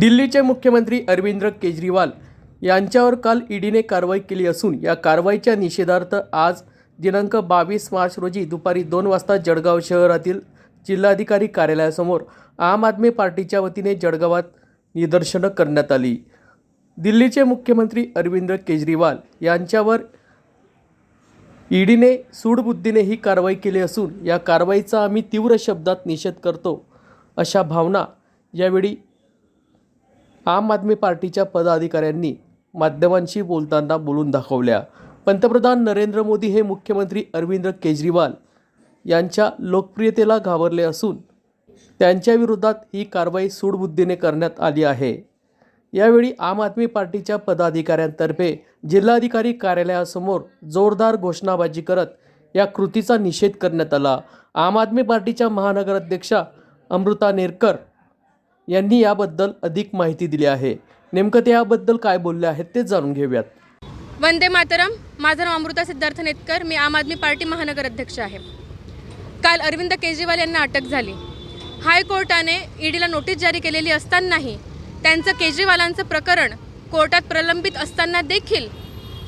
दिल्लीचे मुख्यमंत्री अरविंद केजरीवाल यांच्यावर काल ईडीने कारवाई केली असून या कारवाईच्या निषेधार्थ आज दिनांक बावीस मार्च रोजी दुपारी दोन वाजता जळगाव शहरातील जिल्हाधिकारी कार्यालयासमोर आम आदमी पार्टीच्या वतीने जळगावात निदर्शनं करण्यात आली. दिल्लीचे मुख्यमंत्री अरविंद केजरीवाल यांच्यावर ईडीने सूडबुद्धीने ही कारवाई केली असून या कारवाईचा आम्ही तीव्र शब्दात निषेध करतो अशा भावना यावेळी आम आदमी पार्टीच्या पदाधिकाऱ्यांनी माध्यमांशी बोलताना बोलून दाखवल्या. पंतप्रधान नरेंद्र मोदी हे मुख्यमंत्री अरविंद केजरीवाल यांच्या लोकप्रियतेला घाबरले असून त्यांच्या विरोधात ही कारवाई सूडबुद्धीने करण्यात आली आहे. यावेळी आम आदमी पार्टीच्या पदाधिकाऱ्यांतर्फे जिल्हाधिकारी कार्यालयासमोर जोरदार घोषणाबाजी करत या कृतीचा निषेध करण्यात आला. आम आदमी पार्टीच्या महानगराध्यक्षा अमृता नेरकर यांनी याबद्दल अधिक माहिती दिली आहे. नेमकं ते याबद्दल काय बोलले आहेत ते जाणून घेऊयात. वंदे मातरम. माझं नाव अमृता सिद्धार्थ नेतकर. मी आम आदमी पार्टी महानगर अध्यक्ष आहे. काल अरविंद केजरीवाल यांना अटक झाली. हायकोर्टाने ईडीला नोटीस जारी केलेली असतानाही त्यांचं केजरीवालांचं प्रकरण कोर्टात प्रलंबित असताना देखील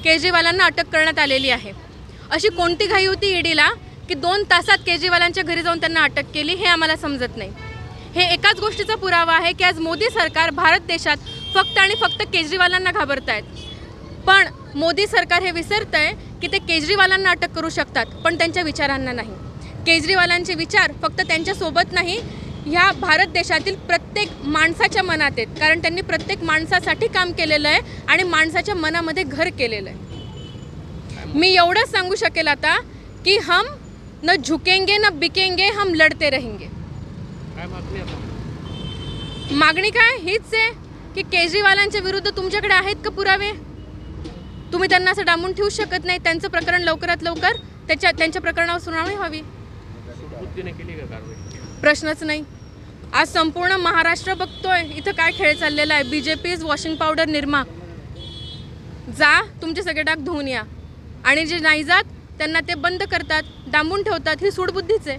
केजरीवालांना अटक करण्यात आलेली आहे. अशी कोणती घाई होती ईडीला की दोन तासात केजरीवालांच्या घरी जाऊन त्यांना अटक केली हे आम्हाला समजत नाही. हे एकाच गोष्टीचा पुरावा आहे की आज मोदी सरकार भारत देशात फक्त आणि फक्त केजरीवालांना घाबरत आहेत पण मोदी सरकार हे विसरतं आहे की ते केजरीवालांना अटक करू शकतात पण त्यांच्या विचारांना नाही. केजरीवालांचे विचार फक्त त्यांच्यासोबत नाही ह्या भारत देशातील प्रत्येक माणसाच्या मनात आहेत. कारण त्यांनी प्रत्येक माणसासाठी काम केलेलं आहे आणि माणसाच्या मनामध्ये घर केलेलं आहे. मी एवढंच सांगू शकेल आता की हम न झुकेंगे न बिकेंगे हम लढते रहेंगे. मागणी काय? हीच आहे की केजरीवालांच्या विरुद्ध तुमच्याकडे आहेत का पुरावे? तुम्ही त्यांना असं डांबून ठेवू शकत नाही. त्यांचं प्रकरण लवकरात लवकर त्याच्या त्यांच्या प्रकरणावर सुनावणी व्हावी. प्रश्नच नाही. आज संपूर्ण महाराष्ट्र बघतोय. इथं काय खेळ चाललेला आहे? B J P is washing powder Nirma जा तुमचे सगळे डाग धुवून या. आणि जे नाही जात त्यांना ते बंद करतात डांबून ठेवतात. ही सूडबुद्धीच आहे.